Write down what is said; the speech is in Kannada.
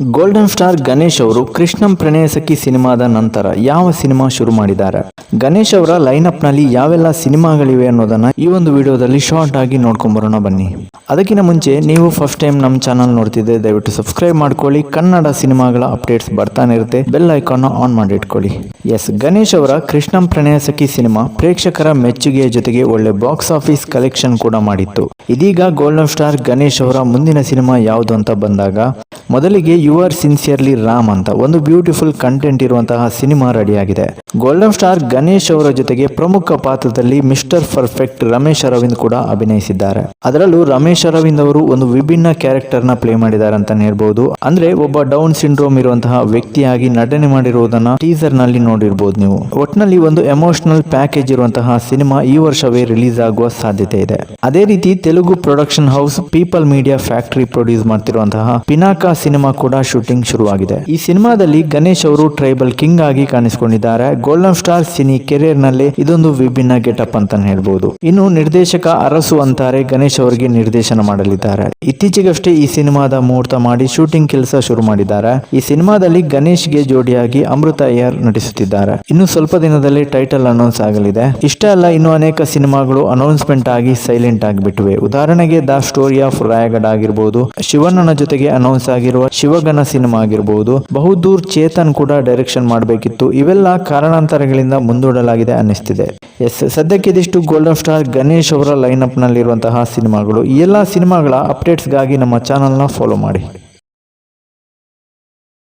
ಗೋಲ್ಡನ್ ಸ್ಟಾರ್ ಗಣೇಶ್ ಅವರು ಕೃಷ್ಣಂ ಪ್ರಣಯ ಸಖಿ ಸಿನಿಮಾದ ನಂತರ ಯಾವ ಸಿನಿಮಾ ಶುರು ಮಾಡಿದ್ದಾರೆ? ಗಣೇಶ್ ಅವರ ಲೈನಪ್ನಲ್ಲಿ ಯಾವೆಲ್ಲ ಸಿನಿಮಾಗಳಿವೆ ಅನ್ನೋದನ್ನ ಈ ಒಂದು ವಿಡಿಯೋದಲ್ಲಿ ಶಾರ್ಟ್ ಆಗಿ ನೋಡ್ಕೊಂಡ್ ಬರೋಣ ಬನ್ನಿ. ಅದಕ್ಕಿಂತ ಮುಂಚೆ ನೀವು ಫಸ್ಟ್ ಟೈಮ್ ನಮ್ಮ ಚಾನಲ್ ನೋಡ್ತಿದ್ದೆ ದಯವಿಟ್ಟು ಸಬ್ಸ್ಕ್ರೈಬ್ ಮಾಡ್ಕೊಳ್ಳಿ. ಕನ್ನಡ ಸಿನಿಮಾಗಳ ಅಪ್ಡೇಟ್ಸ್ ಬರ್ತಾನೆ ಇರುತ್ತೆ. ಬೆಲ್ ಐಕಾನ್ ಆನ್ ಮಾಡಿ ಇಟ್ಕೊಳ್ಳಿ ಎಸ್ ಗಣೇಶ್ ಅವರ ಕೃಷ್ಣಂ ಪ್ರಣಯ ಸಖಿ ಸಿನಿಮಾ ಪ್ರೇಕ್ಷಕರ ಮೆಚ್ಚುಗೆಯ ಜೊತೆಗೆ ಒಳ್ಳೆ ಬಾಕ್ಸ್ ಆಫೀಸ್ ಕಲೆಕ್ಷನ್ ಕೂಡ ಮಾಡಿತ್ತು. ಇದೀಗ ಗೋಲ್ಡನ್ ಸ್ಟಾರ್ ಗಣೇಶ್ ಅವರ ಮುಂದಿನ ಸಿನಿಮಾ ಯಾವುದು ಅಂತ ಬಂದಾಗ, ಮೊದಲಿಗೆ ಯು ಆರ್ ಸಿನ್ಸಿಯರ್ಲಿ ರಾಮ್ ಅಂತ ಒಂದು ಬ್ಯೂಟಿಫುಲ್ ಕಂಟೆಂಟ್ ಇರುವಂತಹ ಸಿನಿಮಾ ರೆಡಿಯಾಗಿದೆ ಗೋಲ್ಡನ್ ಸ್ಟಾರ್ ಗಣೇಶ್ ಅವರ ಜೊತೆಗೆ ಪ್ರಮುಖ ಪಾತ್ರದಲ್ಲಿ ಮಿಸ್ಟರ್ ಪರ್ಫೆಕ್ಟ್ ರಮೇಶ್ ಅರವಿಂದ್ ಕೂಡ ಅಭಿನಯಿಸಿದ್ದಾರೆ. ಅದರಲ್ಲೂ ರಮೇಶ್ ಅರವಿಂದ್ ಅವರು ಒಂದು ವಿಭಿನ್ನ ಕ್ಯಾರೆಕ್ಟರ್ನ ಪ್ಲೇ ಮಾಡಿದ್ದಾರೆ ಅಂತಾನೆ ಹೇಳ್ಬಹುದು ಅಂದ್ರೆ ಒಬ್ಬ ಡೌನ್ ಸಿಂಡ್ರೋಮ್ ಇರುವಂತಹ ವ್ಯಕ್ತಿಯಾಗಿ ನಟನೆ ಮಾಡಿರುವುದನ್ನ ಟೀಸರ್ನಲ್ಲಿ ನೋಡಿರ್ಬೋದು ನೀವು. ಒಟ್ನಲ್ಲಿ ಒಂದು ಎಮೋಷನಲ್ ಪ್ಯಾಕೇಜ್ ಇರುವಂತಹ ಸಿನಿಮಾ ಈ ವರ್ಷವೇ ರಿಲೀಸ್ ಆಗುವ ಸಾಧ್ಯತೆ ಇದೆ. ಅದೇ ರೀತಿ Telugu production house People Media Factory produce ಮಾಡ್ತಿರುವಂತಹ Pinaka cinema ಕೂಡ ಶೂಟಿಂಗ್ ಶುರುವಾಗಿದೆ. ಈ ಸಿನಿಮಾದಲ್ಲಿ ಗಣೇಶ್ ಅವರು ಟ್ರೈಬಲ್ ಕಿಂಗ್ ಆಗಿ ಕಾಣಿಸಿಕೊಂಡಿದ್ದಾರೆ. ಗೋಲ್ಡನ್ ಸ್ಟಾರ್ ಸಿನಿ ಕೆರಿಯರ್ನಲ್ಲಿ ಇದೊಂದು ವಿಭಿನ್ನ ಗೆಟಪ್ ಅಂತಾನೆ ಹೇಳ್ಬಹುದು ಇನ್ನು ನಿರ್ದೇಶಕ ಅರಸು ಅಂತಾರೆ ಗಣೇಶ್ ಅವರಿಗೆ ನಿರ್ದೇಶನ ಮಾಡಲಿದ್ದಾರೆ. ಇತ್ತೀಚೆಗಷ್ಟೇ ಈ ಸಿನಿಮಾದ ಮುಹೂರ್ತ ಮಾಡಿ ಶೂಟಿಂಗ್ ಕೆಲಸ ಶುರು ಮಾಡಿದ್ದಾರೆ. ಈ ಸಿನಿಮಾದಲ್ಲಿ ಗಣೇಶ್ಗೆ ಜೋಡಿಯಾಗಿ ಅಮೃತ ಅಯ್ಯರ್ ನಟಿಸುತ್ತಿದ್ದಾರೆ. ಇನ್ನು ಸ್ವಲ್ಪ ದಿನದಲ್ಲಿ ಟೈಟಲ್ ಅನೌನ್ಸ್ ಆಗಲಿದೆ. ಇಷ್ಟೇ ಅಲ್ಲ, ಇನ್ನು ಅನೇಕ ಸಿನಿಮಾಗಳು ಅನೌನ್ಸ್ಮೆಂಟ್ ಆಗಿ ಸೈಲೆಂಟ್ ಆಗಿಬಿಟ್ಟಿವೆ. ಉದಾಹರಣೆಗೆ ದ ಸ್ಟೋರಿ ಆಫ್ ರಾಯಗಢ ಆಗಿರಬಹುದು ಶಿವಣ್ಣನ ಜೊತೆಗೆ ಅನೌನ್ಸ್ ಆಗಿರುವ ಶಿವಗಣ ಸಿನಿಮಾ ಆಗಿರಬಹುದು ಬಹುದೂರ್ ಚೇತನ್ ಕೂಡ ಡೈರೆಕ್ಷನ್ ಮಾಡಬೇಕಿತ್ತು. ಇವೆಲ್ಲ ಕಾರಣಾಂತರಗಳಿಂದ ಮುಂದೂಡಲಾಗಿದೆ ಅನ್ನಿಸ್ತಿದೆ. ಎಸ್, ಸದ್ಯಕ್ಕೆ ಇದಿಷ್ಟು ಗೋಲ್ಡನ್ ಸ್ಟಾರ್ ಗಣೇಶ್ ಅವರ ಲೈನ್ ಅಪ್ ನಲ್ಲಿರುವಂತಹ ಸಿನಿಮಾಗಳು. ಈ ಎಲ್ಲ ಸಿನಿಮಾಗಳ ಅಪ್ಡೇಟ್ಸ್ಗಾಗಿ ನಮ್ಮ ಚಾನಲ್ನ ಫಾಲೋ ಮಾಡಿ.